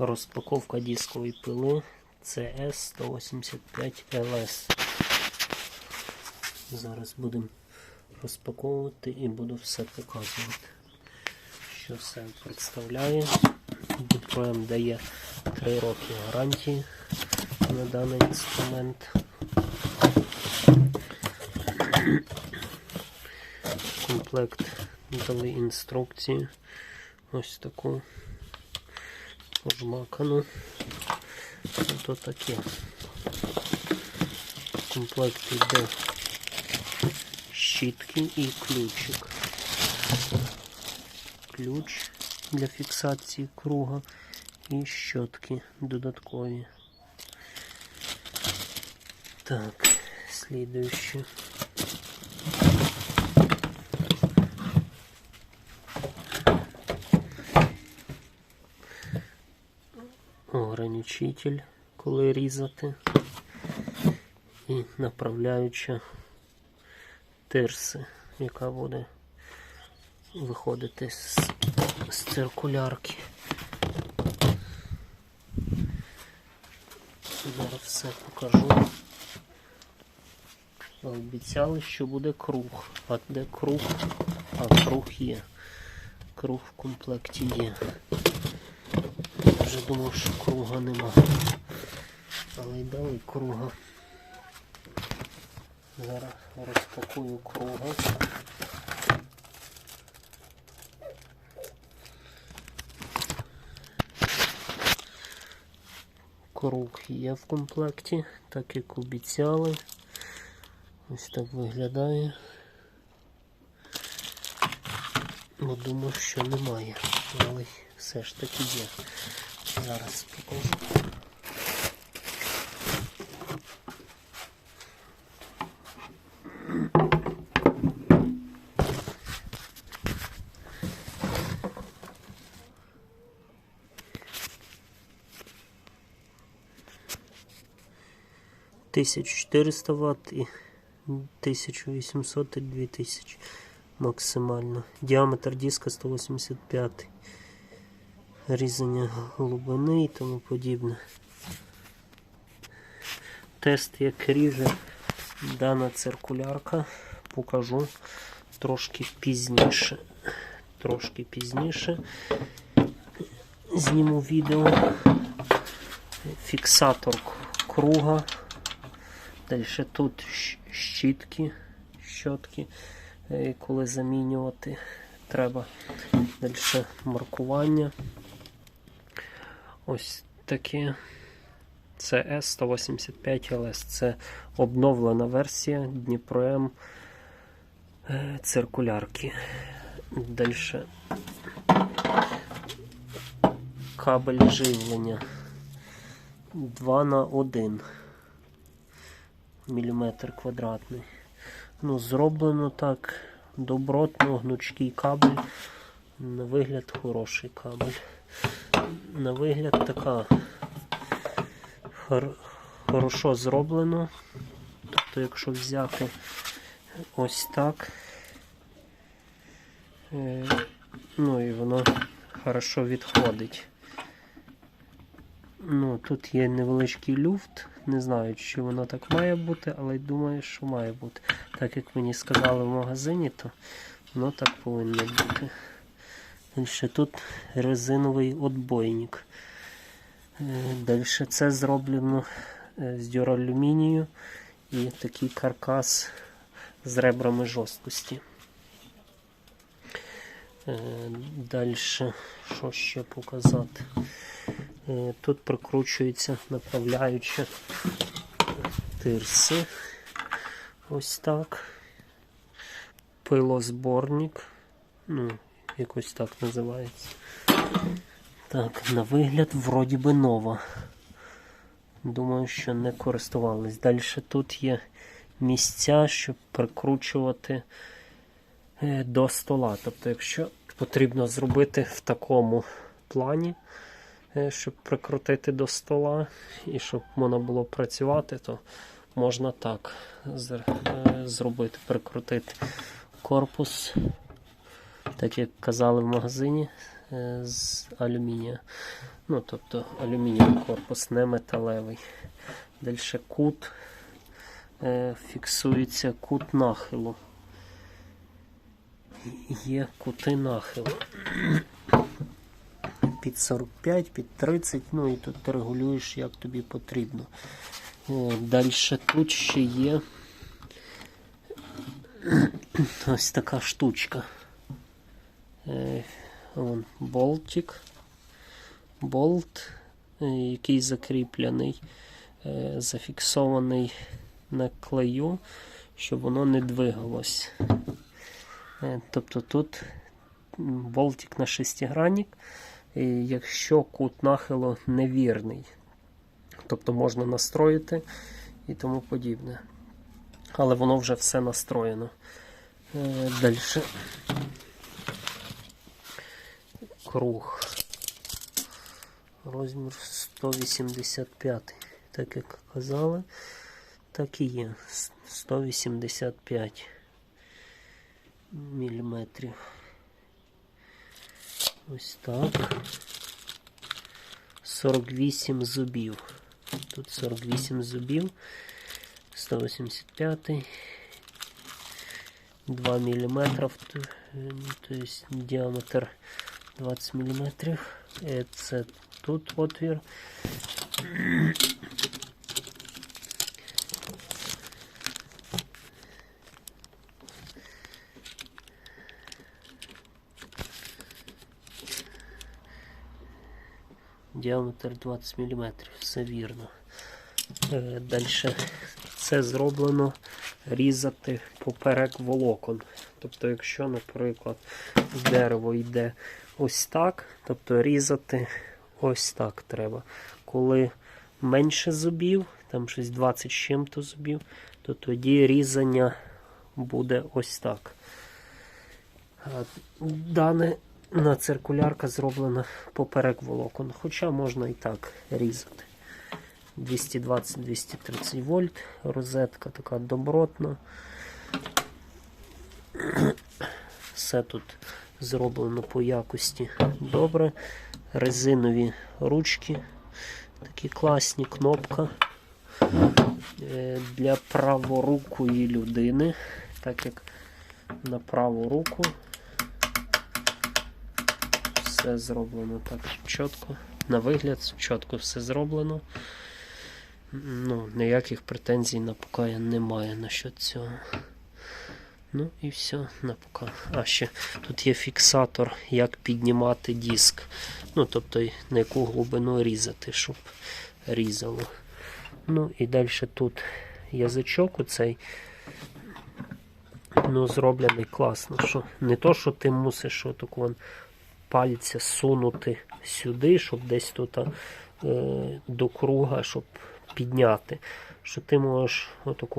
Розпаковка дискової пили CS 185 LS. Зараз будемо розпаковувати і буду все показувати. Що все представляє. Діпром дає 3 роки гарантії на даний інструмент. Комплект дали інструкцію. Ось таку пожмакану. Ото таке. В комплекті йде щітки і ключик. Ключ для фіксації круга і щотки додаткові. Так, слідуюче. Ограничитель, коли різати, і направляюча тирси, яка буде виходити з, з циркулярки. Зараз все покажу. Обіцяли, що буде круг. А де круг? А круг є. Круг в комплекті є. Вже думав, що круга нема. Але й дали круга. Зараз розпакую круга. Круг є в комплекті, так як обіцяли. Ось так виглядає. Бо думав, що немає, але все ж таки є. Зараз покажу. Тисячу 400 Вт і 1800 і 2000 максимально. Діаметр диска 185 різання глибини і тому подібне. Тест, як ріже дана циркулярка, покажу трошки пізніше. Трошки пізніше зніму відео. Фіксатор круга. Далі тут щітки, щотки, е, коли замінювати треба. Далі маркування. Ось таке. Це S185 LS. Це обновлена версія Дніпром е, циркулярки. Далі кабель живлення 2 на 1 міліметр квадратний. Ну, зроблено так добротно, гнучкий кабель. На вигляд хороший кабель. На вигляд така хор хорошо зроблено. Тобто, якщо взяти ось так, е ну і воно хорошо відходить. Ну, Тут є невеличкий люфт, не знаю, чи воно так має бути, але думаю, що має бути. Так як мені сказали в магазині, то воно так повинно бути. Далі тут резиновий отбойник. Далі це зроблено з дюралюмінію і такий каркас з ребрами жорсткості. Далі, що ще показати? Тут прикручується направляюча тирси. Ось так. Пилозборник. Ну, якось так називається. Так, на вигляд, вроді би нова. Думаю, що не користувались. Далі тут є місця, щоб прикручувати до стола. Тобто, якщо потрібно зробити в такому плані, щоб прикрутити до стола і щоб можна було працювати, то можна так зробити, прикрутити корпус, так як казали в магазині, е, з алюмінія. Ну, тобто алюмінієвий корпус, не металевий. Далі кут е, фіксується кут нахилу. Є кути нахилу. Під 45, під 30, ну і тут ти регулюєш, як тобі потрібно. Далі тут ще є ось така штучка. Е, Вон, болтик. Болт, е, який закріплений, е, зафіксований на клею, щоб воно не двигалось. Тобто тут болтик на шестигранник, якщо кут нахилу невірний. Тобто можна настроїти і тому подібне. Але воно вже все настроєно. Далі. Круг. Розмір 185. Так як казали, так і є. 185 міліметрів. Ось так. 48 зубів. Тут 48 зубів. 185. 2 мм. То есть діаметр 20 мм. Це тут отвір. Діаметр 20 мм, все вірно. Далі це зроблено різати поперек волокон. Тобто, якщо, наприклад, дерево йде ось так, тобто різати ось так треба. Коли менше зубів, там щось 20 з чим-то зубів, то тоді різання буде ось так. Дане на циркулярка зроблена поперек волокон, хоча можна і так різати. 220-230 вольт, розетка така добротна. Все тут зроблено по якості добре. Резинові ручки, такі класні кнопка Е, для праворукої людини, так як на праву руку все зроблено так чітко. На вигляд чітко все зроблено. Ну, ніяких претензій на ПК немає насчет цього. Ну і все на ПК. А ще тут є фіксатор, як піднімати диск. Ну, тобто на яку глибину різати, щоб різало. Ну і далі тут язичок оцей ну, зроблений класно. що Не то, що ти мусиш отак вон пальця сунути сюди, щоб десь тут е, до круга, щоб підняти. Що ти можеш отак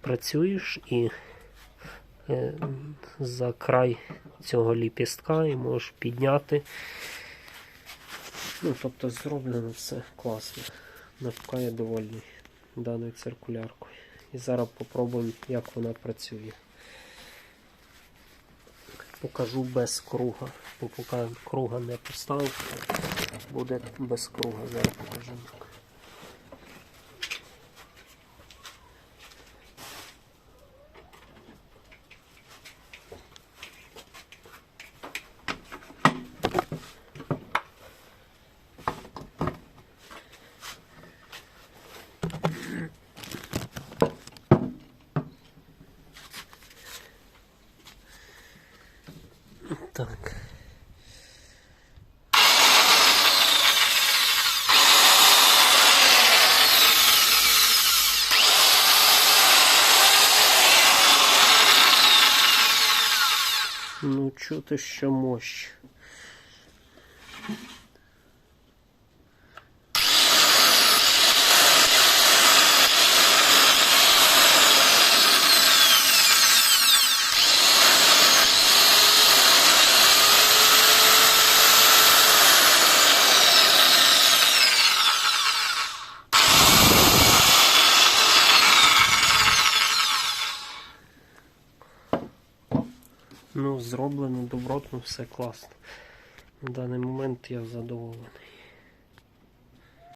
працюєш і е, за край цього ліпістка і можеш підняти. Ну, тобто зроблено все класно. Навка я довольний даною циркуляркою. І зараз попробуємо, як вона працює. Покажу без круга, бо поки круга не поставив, буде без круга. Зараз покажу. Так. Ну, чути що мощь. Зроблено добротно, все класно. На даний момент я задоволений.